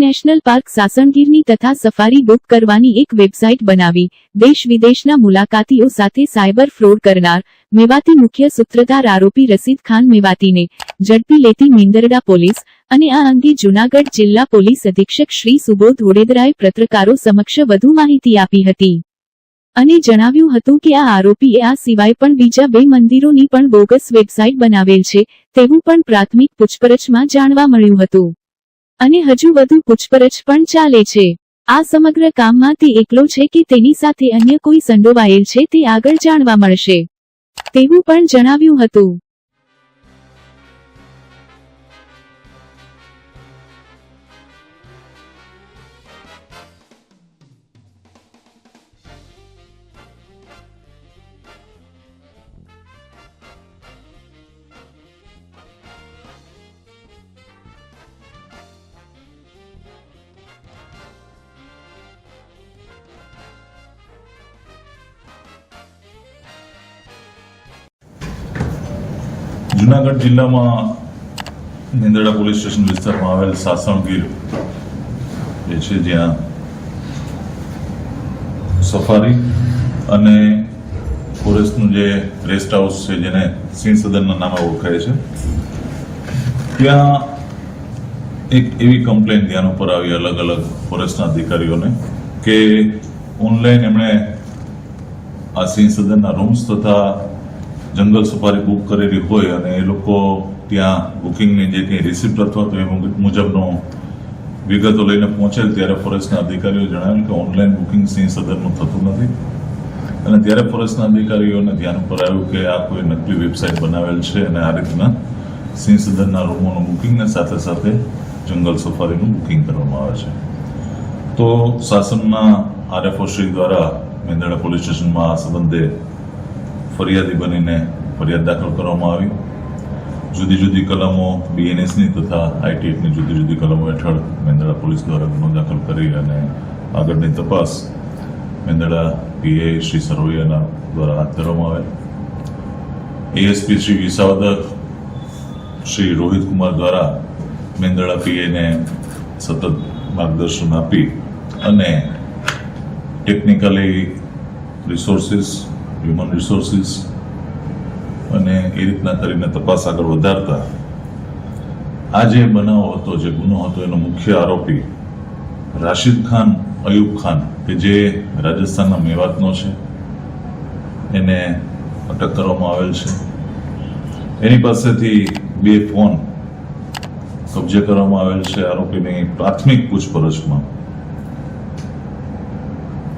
National park સાસણગીરની તથા safari book કરવાની એક વેબસાઇટ બનાવી. દેશ વિદેશના મુલાકાતીઓ સાથે સાયબર ફ્રોડ કરનાર મેવાતી મુખ્ય સૂત્રધાર આરોપી રસીદ ખાન મેવાતીને ઝડપી લેતી મીંદરડા પોલીસ અને આ અંગે જૂનાગઢ જિલ્લા પોલીસ અધિક્ષક શ્રી સુબોધ ઓડેદરાએ પત્રકારો સમક્ષ વધુ માહિતી આપી હતી. અને જણાવ્યું હતું કે આ આરોપીએ આ સિવાય પણ બીજા બે મંદિરોની પણ બોગસ વેબસાઇટ બનાવેલ છે, તેવું પણ પ્રાથમિક પૂછપરછમાં જાણવા મળ્યું હતું. અને હજુ વધુ પૂછપરછ પણ ચાલે છે. આ સમગ્ર કામમાં તે એકલો છે કે તેની સાથે અન્ય કોઈ સંડોવાયેલ છે તે આગળ જાણવા મળશે. તેવું પણ જણાવ્યું હતું. જુનાગઢ જિલ્લામાં નિંદડા પોલીસ સ્ટેશન વિસ્તારમાં આવેલ સાસણગીર એ છે જ્યાં સફારી અને ફોરેસ્ટનું જે રેસ્ટ હાઉસ છે જેને સિંહ સદનના નામે ઓળખાય છે, ત્યાં એક એવી કમ્પ્લેન ધ્યાન ઉપર આવી અલગ અલગ ફોરેસ્ટના અધિકારીઓને કે ઓનલાઈન એમણે આ સિંહ સદનના રૂમ્સ તથા જંગલ સફારી બુક કરેલી હોય અને એ લોકો ત્યાં બુકિંગની જે કંઈ રિસિપ્ટ અથવા તો એ મુજબ- મુજબનો વિગતો લઈને પહોંચેલ ત્યારે ફોરેસ્ટના અધિકારીઓ જણાવ્યું કે ઓનલાઈન બુકિંગ સિંહ સદનનું થતું નથી. અને ત્યારે ફોરેસ્ટના અધિકારીઓને ધ્યાન ઉપર આવ્યું કે આ કોઈ નકલી વેબસાઇટ બનાવેલ છે અને આ રીતના સિંહ સદનના રૂમોનું બુકિંગને સાથે સાથે જંગલ સફારીનું બુકિંગ કરવામાં આવે છે. તો શાસનના આરએફઓ શ્રી દ્વારા મેંદરડા પોલીસ સ્ટેશનમાં આ સંબંધે ફરિયાદી બનીને ફરિયાદ દાખલ કરવામાં આવી. જુદી જુદી કલમો બીએનએસની તથા આઈટીએફની જુદી જુદી કલમો હેઠળ મેંદડા પોલીસ દ્વારા ગુનો દાખલ કરી અને આગળની તપાસ મેંદડા પીએ શ્રી સરવૈયાના દ્વારા હાથ ધરવામાં આવે એએસપી શ્રી વિસાવદર શ્રી રોહિત કુમાર દ્વારા મેંદડા પીએને સતત માર્ગદર્શન આપી અને ટેકનિકલી રિસોર્સિસ હ્યુમન રિસોર્સિસ અને એ રીતના કરીને તપાસ આગળ વધારતા આ જે બનાવ હતો, જે ગુનો હતો, એનો મુખ્ય આરોપી રાશિદ ખાન, અયુબ ખાન, કે જે રાજસ્થાનના મેવાતનો છે, એને અટક કરવામાં આવેલ છે. એની પાસેથી બે ફોન કબજે કરવામાં આવેલ છે. આરોપીની પ્રાથમિક પૂછપરછમાં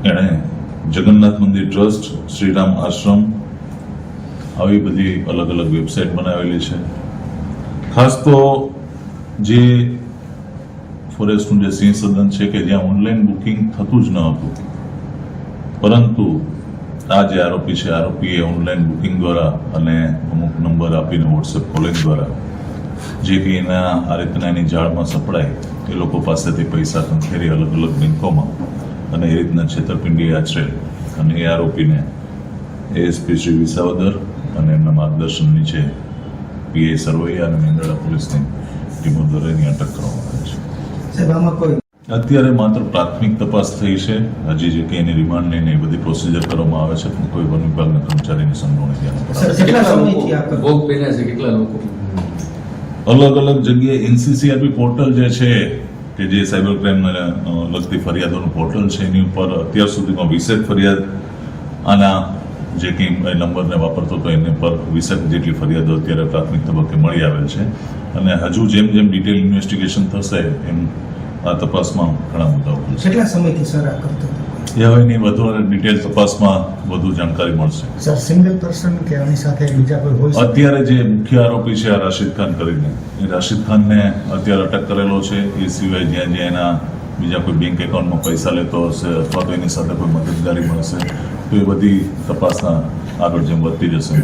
એણે જગન્નાથ મંદિર ટ્રસ્ટ, શ્રીરામ આશ્રમ, આવી બધી અલગ અલગ વેબસાઇટ બનાવેલી છે. ખાસ તો જે ફોરેસ્ટનું જે સિંહ સદન છે કે જ્યાં ઓનલાઈન બુકિંગ થતું જ ન હતું, પરંતુ આ જે આરોપી છે, આરોપીએ ઓનલાઈન બુકિંગ દ્વારા અને અમુક નંબર આપીને વોટ્સએપ કોલિંગ દ્વારા, જે કે એના, આ રીતના એની જાળમાં સપડાય, એ લોકો પાસેથી પૈસા કંખેરી અલગ અલગ બેંકોમાં અને એ રીતના છેતરપિંડી આચરે. અને એ આરોપીને એએસપી શ્રી વિસાવદર અને એમના માર્ગદર્શન નીચે પીએ સરવૈયા અને મેંદરડા પોલીસની ટીમો દ્વારા એની અટક કરવામાં આવી છે. અત્યારે માત્ર પ્રાથમિક તપાસ થઈ છે. હજી જે કંઈ એની રિમાન્ડ લઈને એ બધી પ્રોસિજર કરવામાં આવે છે પણ કોઈ વન વિભાગના કર્મચારીની સંડોવણી ધ્યાન અલગ અલગ જગ્યાએ એનસીસીઆરબી પોર્ટલ જે છે કે જે સાયબર ક્રાઇમને લગતી ફરિયાદોનું પોર્ટલ છે, એની ઉપર અત્યાર સુધીમાં વીસેક ફરિયાદ આના જે ટીમ એ નંબરને વાપરતો હતો, એની પર વીસેક જેટલી ફરિયાદો અત્યારે પ્રાથમિક તબક્કે મળી આવેલ છે. અને હજુ જેમ જેમ ડિટેલ ઇન્વેસ્ટિગેશન થશે, એમ આ તપાસમાં ઘણા મુદ્દાઓ કેટલા સમયથી, સર, આ કરતો હતો? એ વધુ ડિટેલ તપાસમાં વધુ જાણકારી મળશે. સર સિંગલ પર્સન કે આની સાથે બીજા કોઈ હોય અત્યારે જે મુખ્ય આરોપી છે આ રાશિદ ખાન કરીને. એ રાશિદ ખાનને અત્યારે અટક કરેલો છે. એ સિવાય જ્યાં જ્યાં એના બીજા કોઈ બેંક એકાઉન્ટમાં પૈસા લેતો હશે અથવા તો એની સાથે કોઈ મદદગારી મળશે તો એ બધી તપાસના આગળ જેમ વધતી જશે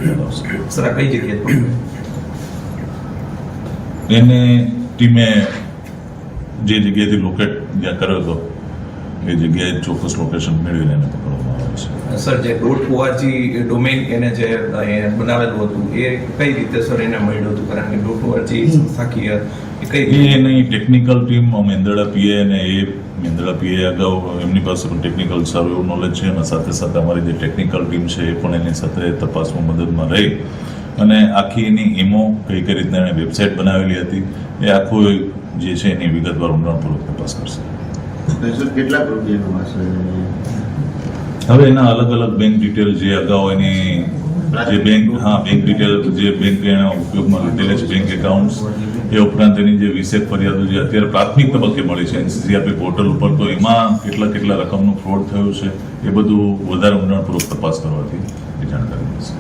સર આ કઈ જગ્યાએ એને ટીમે જે જગ્યાએથી લોકેટ જ્યાં કર્યો હતો એ જગ્યાએ ચોક્કસ લોકેશન મેળવીને એને પકડવામાં આવે છે. સર જે ડોટ ઓઆરજી ડોમેન એને જે બનાવેલું હતું એ કઈ રીતે સર એને મળ્યું હતું? કારણ કે ડોટ ઓઆરજી સંસ્થાકીય કઈ એની ટેકનિકલ ટીમ મેંદડા પીએ અને એ મેંદડા પીએ અગાઉ એમની પાસે પણ ટેકનિકલ સારું એવું નોલેજ છે અને સાથે સાથે અમારી જે ટેકનિકલ ટીમ છે એ પણ એની સાથે તપાસમાં મદદમાં રહી. અને આખી એની એમો કઈ કઈ રીતના એણે વેબસાઇટ બનાવેલી હતી એ આખું જે છે એની વિગતવાર ઊંડાણપૂર્વક તપાસ કરશે. સર રૂપિયાનું હશે? હવે એના અલગ અલગ બેંક ડિટેલ જે અગાઉ એની જે બેંક હા બેંક ડિટેલ જે બેંક એના ઉપયોગમાં લીધેલા છે બેંક એકાઉન્ટ્સ એ ઉપરાંત એની જે વિશેષ ફરિયાદો જે અત્યારે પ્રાથમિક તબક્કે મળી છે એનસીસીઆરપી પોર્ટલ ઉપર તો એમાં કેટલા કેટલા રકમનું ફ્રોડ થયું છે એ બધું વધારે ઊંડાણપૂર્વક તપાસ કરવાથી એ જાણકારી મળશે.